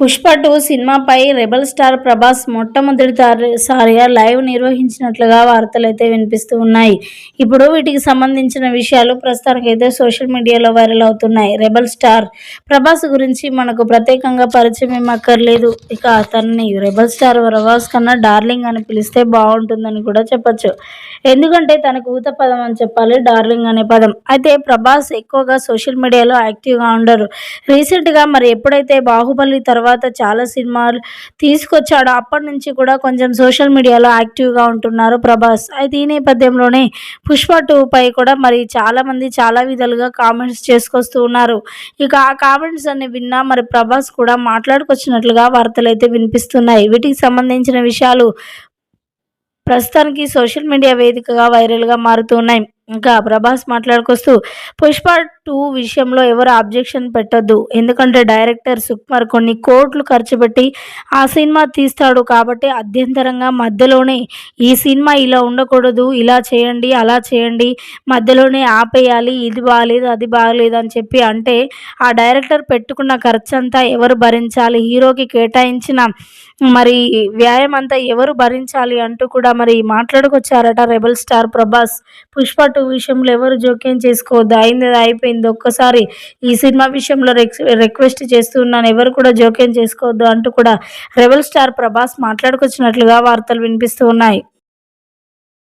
Pushpa two సినిమాపై rebel star Prabhas మొట్టమొదటిసారిగా live నిర్వహించినట్లుగా వార్తలు అయితే వినిపిస్తూ ఉన్నాయి. ఇప్పుడు వీటికి సంబంధించిన విషయాలు ప్రస్తుతానికైతే సోషల్ మీడియాలో వైరల్ అవుతున్నాయి. రెబల్ స్టార్ ప్రభాస్ గురించి మనకు ప్రత్యేకంగా పరిచయం ఏమక్కర్లేదు. ఇక అతన్ని రెబల్ స్టార్ ప్రభాస్ కన్నా డార్లింగ్ అని పిలిస్తే బాగుంటుందని కూడా చెప్పొచ్చు. ఎందుకంటే తనకు ఊత పదం అని చెప్పాలి డార్లింగ్ అనే పదం. అయితే ప్రభాస్ ఎక్కువగా సోషల్ మీడియాలో యాక్టివ్గా ఉండరు. రీసెంట్గా మరి ఎప్పుడైతే బాహుబలి తర్వాత తర్వాత చాలా సినిమాలు తీసుకొచ్చాడు. అప్పటి నుంచి కూడా కొంచెం సోషల్ మీడియాలో యాక్టివ్గా ఉంటున్నారు ప్రభాస్. అయితే ఈ నేపథ్యంలోనే పుష్ప టూ పై కూడా మరి చాలామంది చాలా విధాలుగా కామెంట్స్ చేసుకొస్తూ ఉన్నారు. ఇక ఆ కామెంట్స్ అన్ని విన్నా మరి ప్రభాస్ కూడా మాట్లాడుకొచ్చినట్లుగా వార్తలు అయితే వినిపిస్తున్నాయి. వీటికి సంబంధించిన విషయాలు ప్రస్తుతానికి సోషల్ మీడియా వేదికగా వైరల్గా మారుతున్నాయి ఇంకా ప్రభాస్ మాట్లాడుకొస్తూ పుష్ప టూ విషయంలో ఎవరు అబ్జెక్షన్ పెట్టద్దు. ఎందుకంటే డైరెక్టర్ సుకుమార్ కొన్ని కోట్లు ఖర్చు పెట్టి ఆ సినిమా తీస్తాడు కాబట్టి అధ్యంతరంగా మధ్యలోనే ఈ సినిమా ఇలా ఉండకూడదు ఇలా చేయండి అలా చేయండి మధ్యలోనే ఆపేయాలి ఇది బాగాలేదు అది బాగాలేదు అని చెప్పి అంటే ఆ డైరెక్టర్ పెట్టుకున్న ఖర్చు అంతా ఎవరు భరించాలి? హీరోకి కేటాయించిన మరి వ్యాయామం అంతా ఎవరు భరించాలి అంటూ కూడా మరి మాట్లాడుకొచ్చారట రెబల్ స్టార్ ప్రభాస్. పుష్ప పాటు విషయంలో ఎవరు జోక్యం చేసుకోవద్దు. అయింది అయిపోయింది. ఒక్కసారి ఈ సినిమా విషయంలో రిక్వెస్ట్ చేస్తున్నాను. ఎవరు కూడా జోక్యం చేసుకోవద్దు అంటూ కూడా రెబల్ స్టార్ ప్రభాస్ మాట్లాడుకొచ్చినట్లుగా వార్తలు వినిపిస్తూ ఉన్నాయి.